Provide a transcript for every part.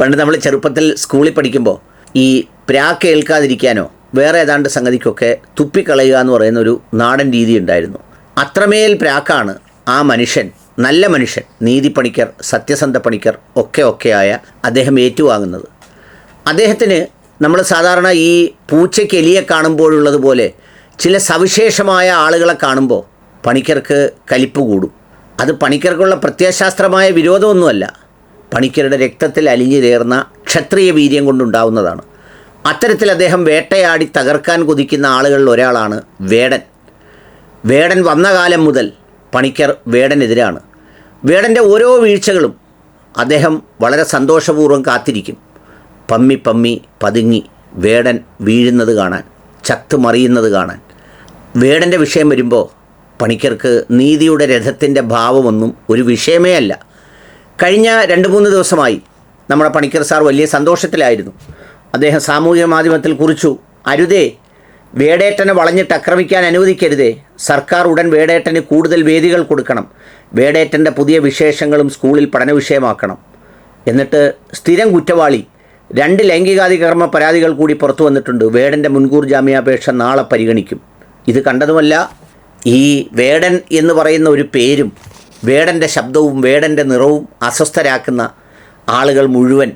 പണ്ട് നമ്മൾ ചെറുപ്പത്തിൽ സ്കൂളിൽ പഠിക്കുമ്പോൾ ഈ പ്രാ കേൾക്കാതിരിക്കാനോ വേറെ ഏതാണ്ട് സംഗതിക്കൊക്കെ തുപ്പിക്കളയുക എന്ന് പറയുന്ന ഒരു നാടൻ രീതി ഉണ്ടായിരുന്നു. അത്രമേൽ പ്രാക്കാണ് ആ മനുഷ്യൻ നല്ല മനുഷ്യൻ നീതി പണിക്കർ സത്യസന്ധ പണിക്കർ ഒക്കെ ഒക്കെയായ അദ്ദേഹം ഏറ്റുവാങ്ങുന്നത്. അദ്ദേഹത്തിന് നമ്മൾ സാധാരണ ഈ പൂച്ചയ്ക്ക് എലിയെ കാണുമ്പോഴുള്ളതുപോലെ ചില സവിശേഷമായ ആളുകളെ കാണുമ്പോൾ പണിക്കർക്ക് കലിപ്പ് കൂടും. അത് പണിക്കർക്കുള്ള പ്രത്യയശാസ്ത്രമായ വിരോധമൊന്നുമല്ല. പണിക്കരുടെ രക്തത്തിൽ അലിഞ്ഞു ചേർന്ന ക്ഷത്രിയ വീര്യം കൊണ്ടുണ്ടാവുന്നതാണ്. അത്തരത്തിൽ അദ്ദേഹം വേട്ടയാടി തകർക്കാൻ കൊതിക്കുന്ന ആളുകളിൽ ഒരാളാണ് വേടൻ. വേടൻ വന്ന കാലം മുതൽ പണിക്കർ വേടനെതിരാണ്. വേടന്റെ ഓരോ വീഴ്ചകളും അദ്ദേഹം വളരെ സന്തോഷപൂർവം കാത്തിരിക്കും. പമ്മി പമ്മി പതുങ്ങി വേടൻ വീഴുന്നത് കാണാൻ ചത്തു മറിയുന്നത് കാണാൻ. വേടന്റെ വിഷയം വരുമ്പോൾ പണിക്കർക്ക് നീതിയുടെ രഥത്തിന്റെ ഭാവമൊന്നും ഒരു വിഷയമേ അല്ല. കഴിഞ്ഞ രണ്ട് മൂന്ന് ദിവസമായി നമ്മുടെ പണിക്കർ സാർ വലിയ സന്തോഷത്തിലായിരുന്നു. അദ്ദേഹം സാമൂഹിക മാധ്യമത്തിൽ കുറിച്ചു അരുതേ വേടേട്ടനെ വളഞ്ഞിട്ട് ആക്രമിക്കാൻ അനുവദിക്കരുതേ. സർക്കാർ ഉടൻ വേടേട്ടന് കൂടുതൽ വേദികൾ കൊടുക്കണം. വേടേട്ടന്റെ പുതിയ വിശേഷങ്ങളും സ്കൂളിൽ പഠന വിഷയമാക്കണം എന്നിട്ട് സ്ഥിരം കുറ്റവാളി രണ്ട് ലൈംഗികാതികർമ്മ പരാതികൾ കൂടി പുറത്തു വന്നിട്ടുണ്ട്. വേടന്റെ മുൻകൂർ ജാമ്യാപേക്ഷ നാളെ പരിഗണിക്കും. ഇത് കണ്ടതുമല്ല ഈ വേടൻ എന്ന് പറയുന്ന ഒരു പേരും വേടന്റെ ശബ്ദവും വേടന്റെ നിറവും അസ്വസ്ഥരാക്കുന്ന ആളുകൾ മുഴുവൻ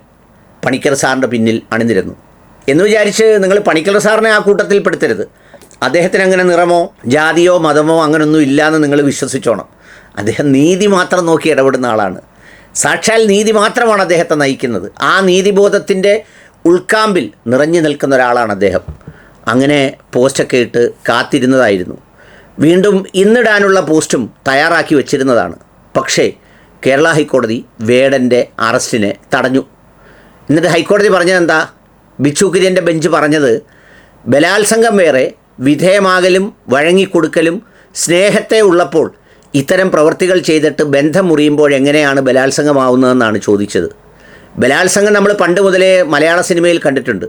പണിക്കർ സാറിന്റെ പിന്നിൽ അണിനിരുന്നു. എന്ന് വിചാരിച്ച് നിങ്ങൾ പണിക്കർ സാറിനെ ആ കൂട്ടത്തിൽ പെടുത്തരുത്. അദ്ദേഹത്തിന് അങ്ങനെ നിറമോ ജാതിയോ മതമോ അങ്ങനൊന്നും ഇല്ലയെന്ന് നിങ്ങൾ വിശ്വസിച്ചോണം. അദ്ദേഹം നീതി മാത്രം നോക്കി ഇടപെടുന്ന ആളാണ്. സാക്ഷാൽ നീതി മാത്രമാണ് അദ്ദേഹത്തെ നയിക്കുന്നത്. ആ നീതിബോധത്തിന്റെ ഉൾക്കാമ്പിൽ നിറഞ്ഞു നിൽക്കുന്ന ഒരാളാണ് അദ്ദേഹം. അങ്ങനെ പോസ്റ്റൊക്കെ ഇട്ട് കാത്തിരുന്നതായിരുന്നു. വീണ്ടും ഇന്നിടാനുള്ള പോസ്റ്റും തയ്യാറാക്കി വച്ചിരുന്നതാണ്. പക്ഷേ കേരള ഹൈക്കോടതി വേടന്റെ അറസ്റ്റിനെ തടഞ്ഞു. എന്നിട്ട് ഹൈക്കോടതി പറഞ്ഞത് എന്താ ബിച്ചു കുര്യന്റെ ബെഞ്ച് പറഞ്ഞത് ബലാത്സംഗം വേറെ വിധേയമാകലും വഴങ്ങിക്കൊടുക്കലും സ്നേഹത്തെ ഉള്ളപ്പോൾ ഇത്തരം പ്രവൃത്തികൾ ചെയ്തിട്ട് ബന്ധം മുറിയുമ്പോൾ എങ്ങനെയാണ് ബലാത്സംഗമാവുന്നതെന്നാണ് ചോദിച്ചത്. ബലാത്സംഗം നമ്മൾ പണ്ട് മുതലേ മലയാള സിനിമയിൽ കണ്ടിട്ടുണ്ട്.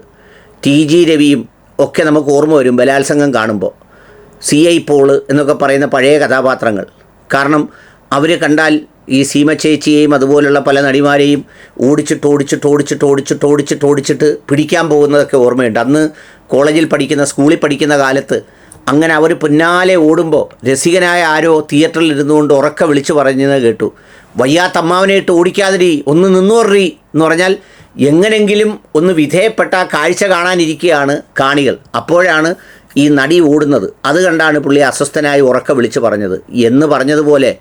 ടി ജി രവിയും ഒക്കെ നമുക്ക് ഓർമ്മ വരും ബലാത്സംഗം കാണുമ്പോൾ. സി ഐ പോൾ എന്നൊക്കെ പറയുന്ന പഴയ കഥാപാത്രങ്ങൾ. കാരണം അവർ കണ്ടാൽ ഈ സീമ ചേച്ചിയെയും അതുപോലുള്ള പല നടിമാരെയും ഓടിച്ചിട്ട് ഓടിച്ചിട്ട് ഓടിച്ചിട്ട് ഓടിച്ചിട്ട് ഓടിച്ചിട്ട് ഓടിച്ചിട്ട് പിടിക്കാൻ പോകുന്നതൊക്കെ ഓർമ്മയുണ്ട്. അന്ന് കോളേജിൽ പഠിക്കുന്ന സ്കൂളിൽ പഠിക്കുന്ന കാലത്ത് അങ്ങനെ അവർ പിന്നാലെ ഓടുമ്പോൾ രസികനായ ആരോ തിയേറ്ററിൽ ഇരുന്നുകൊണ്ട് ഉറക്കെ വിളിച്ചു പറഞ്ഞത് കേട്ടു. വയ്യാത്ത അമ്മാവനെ ഇട്ട് ഓടിക്കാതിരി ഒന്ന് നിന്നോറി എന്ന് പറഞ്ഞാൽ എങ്ങനെങ്കിലും ഒന്ന് വിധേയപ്പെട്ട കാഴ്ച കാണാനിരിക്കുകയാണ് കാണികൾ. അപ്പോഴാണ് ഈ നടി ഓടുന്നത്. അത് കണ്ടാണ് പുള്ളി അസ്വസ്ഥനായി ഉറക്ക വിളിച്ചു പറഞ്ഞത്. എന്ന് പറഞ്ഞതുപോലെ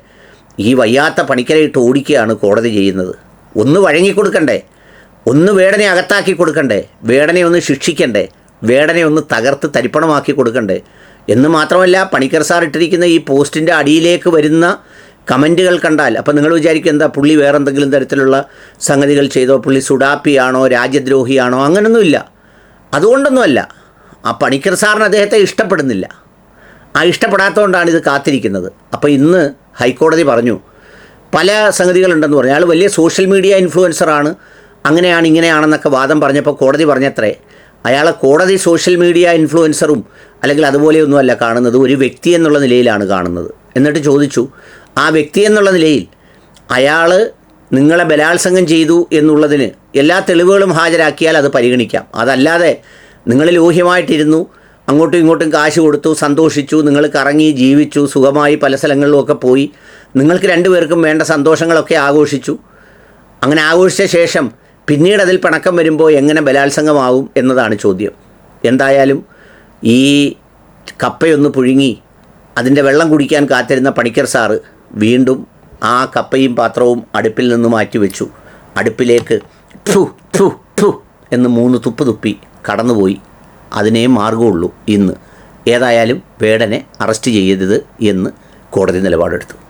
ഈ വയ്യാത്ത പണിക്കരയിട്ട് ഓടിക്കുകയാണ് കോടതി ചെയ്യുന്നത്. ഒന്ന് വഴങ്ങിക്കൊടുക്കണ്ടേ? ഒന്ന് വേടനെ അകത്താക്കി കൊടുക്കണ്ടേ? വേടനെ ഒന്ന് ശിക്ഷിക്കണ്ടേ? വേടനെ ഒന്ന് തകർത്ത് തരിപ്പണമാക്കി കൊടുക്കണ്ടേ? എന്ന് മാത്രമല്ല പണിക്കർ സാർ ഇട്ടിരിക്കുന്ന ഈ പോസ്റ്റിന്റെ അടിയിലേക്ക് വരുന്ന കമന്റുകൾ കണ്ടാൽ അപ്പം നിങ്ങൾ വിചാരിക്കും എന്താ പുള്ളി വേറെ എന്തെങ്കിലും തരത്തിലുള്ള സംഗതികൾ ചെയ്തോ? പുള്ളി സുഡാപ്പിയാണോ? രാജ്യദ്രോഹിയാണോ? അങ്ങനൊന്നുമില്ല. അതുകൊണ്ടൊന്നുമല്ല. ആ പണിക്കർ സാറിന് അദ്ദേഹത്തെ ഇഷ്ടപ്പെടുന്നില്ല. ആ ഇഷ്ടപ്പെടാത്തതുകൊണ്ടാണ് ഇത് കാത്തിരിക്കുന്നത്. അപ്പോൾ ഇന്ന് ഹൈക്കോടതി പറഞ്ഞു പല സംഗതികളുണ്ടെന്ന് പറഞ്ഞു. അയാൾ വലിയ സോഷ്യൽ മീഡിയ ഇൻഫ്ലുവൻസറാണ് അങ്ങനെയാണ് ഇങ്ങനെയാണെന്നൊക്കെ വാദം പറഞ്ഞപ്പോൾ കോടതി പറഞ്ഞത്രേ അയാളെ കോടതി സോഷ്യൽ മീഡിയ ഇൻഫ്ലുവൻസറും അല്ലെങ്കിൽ അതുപോലെയൊന്നുമല്ല കാണുന്നത് ഒരു വ്യക്തി എന്നുള്ള നിലയിലാണ് കാണുന്നത്. എന്നിട്ട് ചോദിച്ചു ആ വ്യക്തി എന്നുള്ള നിലയിൽ അയാൾ നിങ്ങളെ ബലാത്സംഗം ചെയ്തു എന്നുള്ളതിന് എല്ലാ തെളിവുകളും ഹാജരാക്കിയാൽ അത് പരിഗണിക്കാം. അതല്ലാതെ നിങ്ങൾ ലോഹ്യമായിട്ടിരുന്നു അങ്ങോട്ടും ഇങ്ങോട്ടും കാശ് കൊടുത്തു സന്തോഷിച്ചു നിങ്ങൾ കറങ്ങി ജീവിച്ചു സുഖമായി പല സ്ഥലങ്ങളിലുമൊക്കെ പോയി നിങ്ങൾക്ക് രണ്ടുപേർക്കും വേണ്ട സന്തോഷങ്ങളൊക്കെ ആഘോഷിച്ചു. അങ്ങനെ ആഘോഷിച്ച ശേഷം പിന്നീട് അതിൽ പിണക്കം വരുമ്പോൾ എങ്ങനെ ബലാത്സംഗമാവും എന്നതാണ് ചോദ്യം. എന്തായാലും ഈ കപ്പയൊന്ന് പുഴുങ്ങി അതിന്റെ വെള്ളം കുടിക്കാൻ കാത്തിരുന്ന പണിക്കർ സാറ് വീണ്ടും ആ കപ്പയും പാത്രവും അടുപ്പിൽ നിന്ന് മാറ്റി വെച്ചു അടുപ്പിലേക്ക് ഫു ഫു ഫു എന്ന് മൂന്ന് തുപ്പ് തുപ്പി. കടന്നുപോയി. അതിനേ മാർഗമുള്ളൂ ഇന്ന്. ഏതായാലും വേടനെ അറസ്റ്റ് ചെയ്യരുത് എന്ന് കോടതി നിലപാടെടുത്തു.